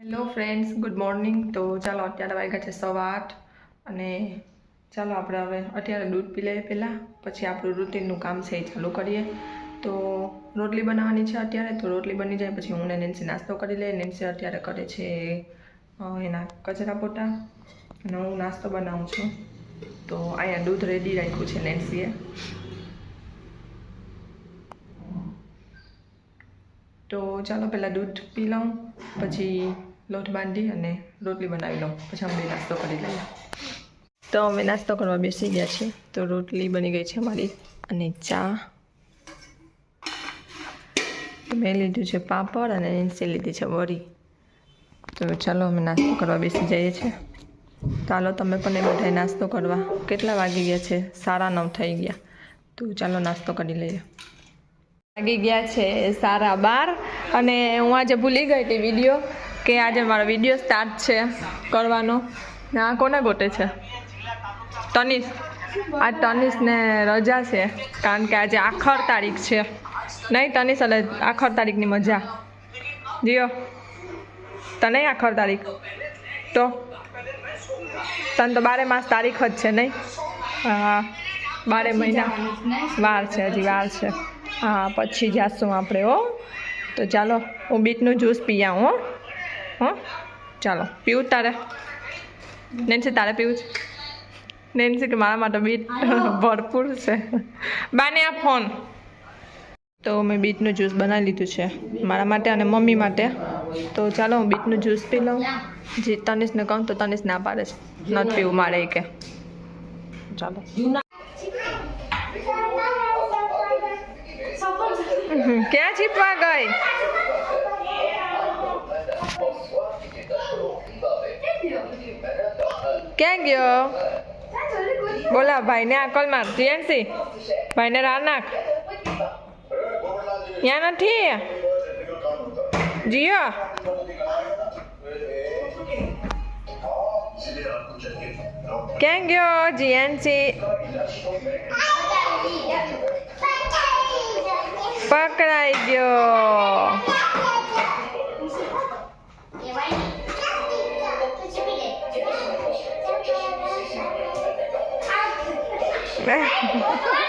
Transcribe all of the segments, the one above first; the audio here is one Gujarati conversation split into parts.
હેલો ફ્રેન્ડ્સ ગુડ મોર્નિંગ તો ચાલો અત્યારે વાગ્યા છે સવા આઠ અને ચાલો આપણે હવે અત્યારે દૂધ પી લઈએ પહેલાં, પછી આપણું રૂટીનનું કામ છે એ ચાલુ કરીએ. તો રોટલી બનાવવાની છે અત્યારે, તો રોટલી બની જાય પછી હું ને નેન્સી નાસ્તો કરી લઈએ. નેન્સી અત્યારે કરે છે એના કચરા પોટા અને હું નાસ્તો બનાવું છું. તો અહીંયા દૂધ રેડી રાખ્યું છે નેન્સીએ તો ચાલો પહેલાં દૂધ પી લઉં, પછી લોટ બાંધી અને રોટલી બનાવી લઉં. પછી અમે નાસ્તો કરી લઈએ. તો અમે નાસ્તો કરવા બેસી ગયા છીએ. તો રોટલી બની ગઈ છે મારી અને ચા. મેં લીધું છે પાપડ અને એન્સી લીધી છે વરી. તો ચાલો અમે નાસ્તો કરવા બેસી જઈએ છીએ. ચાલો તમે પણ એ બધાએ નાસ્તો કરવા. કેટલા વાગી ગયા છે? સાડા નવ થઈ ગયા. તો ચાલો નાસ્તો કરી લઈએ. લાગી ગયા છે સારા બાર. અને હું આજે ભૂલી ગઈ હતી વીડિયો કે આજે મારો વીડિયો સ્ટાર્ટ છે કરવાનો. આ કોને ગોટે છે? તનિષ આ તનિષને રજા છે, કારણ કે આજે આખર તારીખ છે. નહીં તનિષ એટલે આખર તારીખની મજા. જીઓ. તને આખર તારીખ? તો? તને તો બારે માસ તારીખ જ છે, નહીં? હા, બારે મહિના. વાર છે, હજી વાર છે. હા, પછી જાશું આપણે, હો. તો ચાલો, હું બીટનું જ્યુસ પી આવું હો. હો, ચાલો, પીવું તારે? નેન્સી, તારે પીવું છે? નેન્સી, કે મારા માટે બીટ ભરપૂર છે. બાને આ ફોન. તો મેં બીટનું જ્યુસ બનાવી લીધું છે, મારા માટે અને મમ્મી માટે. તો ચાલો, હું બીટનું જ્યુસ પી લઉં. જે તનિષને કહું તો તનિષ ના પાડે છે. નથી પીવું મારે કે. ચાલો. ક્યાં છીપવા ગઈ? ક્યાં ગયો? બોલા ભાઈને આકલ માર જીએનસી ભાઈને રાહ નાખ. ત્યાં નથી? જીઓ? ક્યાં ગયો? જીએનસી. પકડાઈ ગયો ફાઇન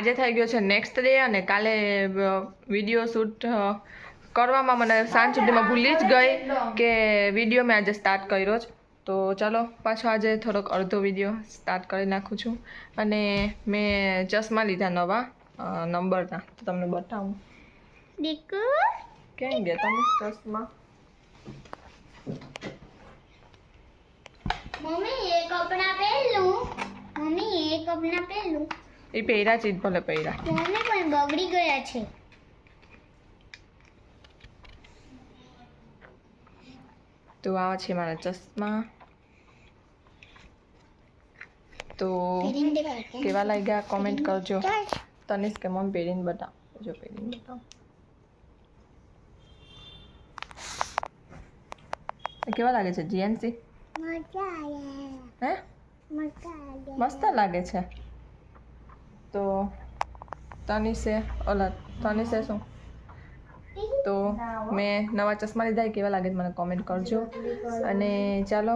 આજે થઈ ગયો છે નેક્સ્ટ ડે અને કાલે વીડિયો શૂટ કરવામાં મને સાંજ સુધીમાં ભૂલી જ ગઈ કે વીડિયો મેં આજે સ્ટાર્ટ કર્યો જ. તો ચાલો પાછો આજે થોડોક અડધો વીડિયો સ્ટાર્ટ કરી નાખું છું. અને મેં ચશ્મા લીધા નવા નંબરના. તો તમને બતાવું. કેમ ગયા તમે ચશ્મા? મમ્મી એ કપડા પહેલું મમ્મી એ કપડા એ પહેર્યા છે ભલે પહેર્યા પણ બગડી ગયા છે. તો આ છે મારા ચશ્મા. તો કેવા લાગ્યા? કોમેન્ટ કરજો. તનિષ કે મમ પહેરીને બતાવ. જો પહેરીને બતાવ. કેવા લાગે છે જીએનસી મજા આવે હે? મજા આવે મસ્ત લાગે છે. તો તનિષે ઓલા તનિષે શું? તો મેં નવા ચશ્મા લીધા એ કેવા લાગે મને કોમેન્ટ કરજો. અને ચાલો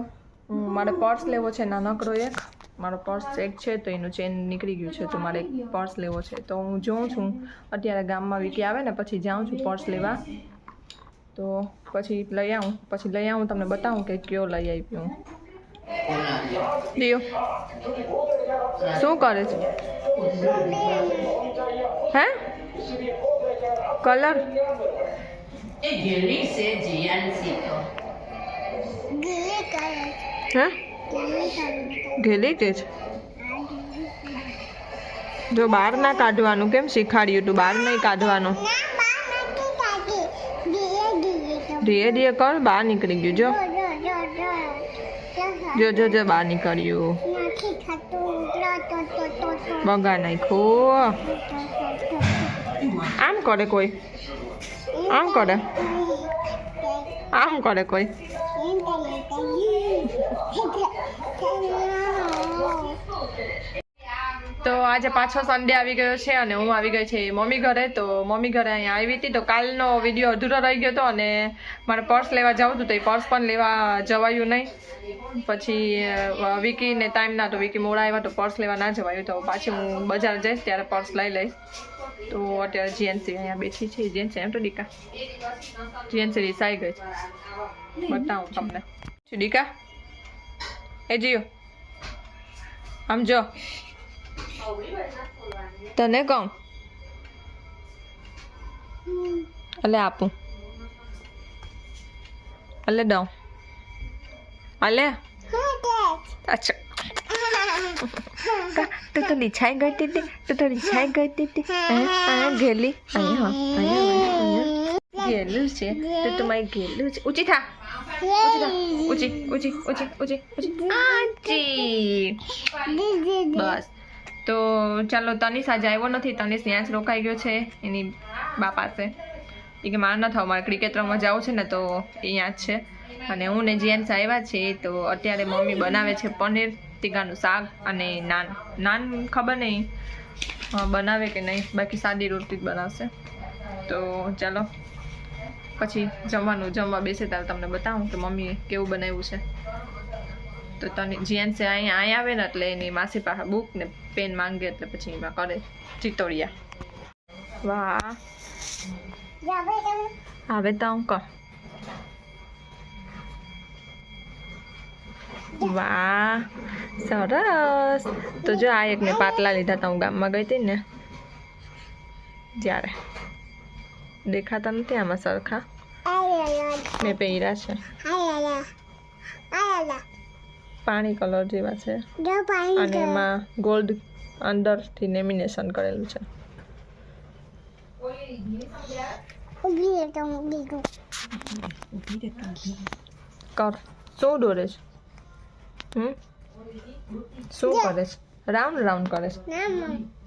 મારે પર્સ લેવો છે નાનકડો એક. મારો પર્સ એક છે તો એનું ચેન નીકળી ગયું છે તો મારે એક પર્સ લેવો છે. તો હું જોઉં છું અત્યારે ગામમાં વીકી આવે ને પછી જાઉં છું પર્સ લેવા. તો પછી લઈ આવું પછી લઈ આવું તમને બતાવું કે કયો લઈ આવી હું લિયો શું કરે છે? હે? કલર? એ ગેલી છે જીયાનસી તો. ગેલી કરે હે? ગેલી તે. છે જો. બહાર ના કાઢવાનું કેમ શીખાડ્યું તું? બહાર નહીં કાઢવાનું. ધીરે ધીરે કર બહાર નીકળી ગયું. જો. જો જો જો બહાર નીકળ્યું. બગા નાખ્યું આમ કરે કોઈ આમ કરે આમ કરે કોઈ તો આજે પાછો સન્ડે આવી ગયો છે અને હું આવી ગઈ છે મમ્મી ઘરે. તો મમ્મી ઘરે અહીંયા આવી હતી. તો કાલનો વીડિયો અધૂરો રહી ગયો હતો અને મારે પર્સ લેવા જવું હતું તો એ પર્સ પણ લેવા જવાયું નહીં. પછી વિકીને ટાઈમ ના તો વિકી મોડા આવ્યા તો પર્સ લેવા ના જવાયું. તો પાછી હું બજાર જઈશ ત્યારે પર્સ લઈ લઈશ. તો અત્યારે જીએનસી અહીંયા બેઠી છે. જીએનસી એમ તો ડીકા? જીએનસી રિસાઈ ગઈ બતાવું તમને. ડીકા? એ જીઓ. આમ જો. તને કહું અલે આપું. અલે દઉં. અલે. અચ્છા. તું તો લીછાઈ ગઈ હતી તે? તું લીછાઈ ગઈ હતી અહીંયા ગેલું. છે. તો તમારી ગેલું છે. ઊંચી થા. ઊંચી ઊંચી ઊંચી ઊંચી ઊંચી. બસ. તો ચાલો તનિષ આજે આવ્યો નથી. તનિષ ત્યાં જ રોકાઈ ગયો છે એની બા પાસે. એ કે મારે ન થાવ, મારે ક્રિકેટ રમવા જવું છે ને તો અહીંયા જ છે. અને હું ને જીએન્સ આવ્યા છે તો અત્યારે મમ્મી બનાવે છે પનીર ટીકાનું શાક અને નાન નાન ખબર નહીં બનાવે કે નહીં. બાકી સાદી રોટી જ બનાવશે. તો ચાલો, પછી જમવાનું જમવા બેસે ત્યારે તમને બતાવું કે મમ્મીએ કેવું બનાવ્યું છે. તો તને છે અહીંયા અહીં આવે ને એટલે એની માસી પાસે બુક ને પેન માંગે એટલે પછી એમાં કરે ચિતોડિયા વાહ. આવે તો હું કર. વાહ. સરસ. તો જો આ એકને પાટલા લીધા હતા હું ગામમાં ગઈ હતી ને ત્યારે દેખાતા નથી આમાં સરખા. મેં પહેર્યા છે. પાણી કલર જેવા છે. અને એમાં ગોલ્ડ અંદરથી લેમિનેશન કરેલું છે. કર. શું દોરે છે. હમ? શું કરે છે. રાઉન્ડ રાઉન્ડ કરે છે.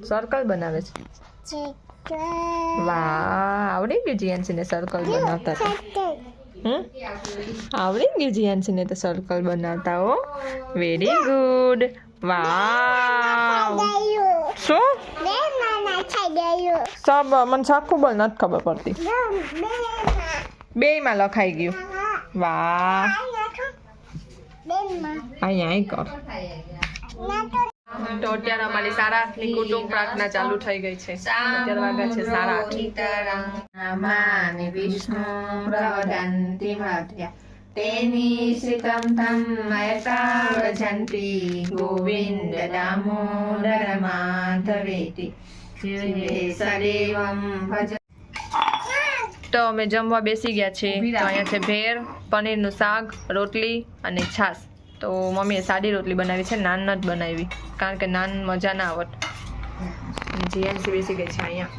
સર્કલ બનાવે છે. વાહ આવડી ગયું જીએનસી ને સર્કલ બનાવતા. આવડી ગયું જીયાનસીને તો સર્કલ બનાવતા હો. વેરી ગુડ વાવ શું? સબ મને સાખું બોલ નથી ખબર પડતી. બેયમાં લખાઈ ગયું. વાહ. અહીંયા અહીં કર. તો અત્યારે અમારી સારા આઠની કુટુંબ પ્રાર્થના ચાલુ થઈ ગઈ છે. અત્યારે વાગ્યા છે સારા આઠ વિષ્ણુ મધ્ય શ્રિતમ તમ મયતા ગોવિંદ દામોદર માધવેતિ. સદેવમ ભજ તો અમે જમવા બેસી ગયા છે તો અહીંયા છે ભેળ પનીરનું શાક રોટલી અને છાશ. તો મમ્મીએ સાદી રોટલી બનાવી છે, નાન જ બનાવી, કારણ કે નાન મજા ના આવત. જીએનસી બેસી ગઈ છે અહીંયા.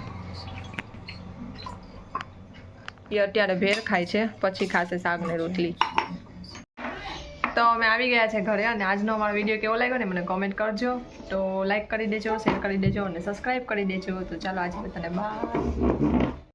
એ અત્યારે ભેળ ખાય છે, પછી ખાશે શાક ને રોટલી. તો અમે આવી ગયા છે ઘરે અને આજનો અમારો વીડિયો કેવો લાગ્યો ને મને કોમેન્ટ કરજો. તો લાઈક કરી દેજો શેર કરી દેજો અને સબસ્ક્રાઈબ કરી દેજો. તો ચાલો આજે બધાને બાય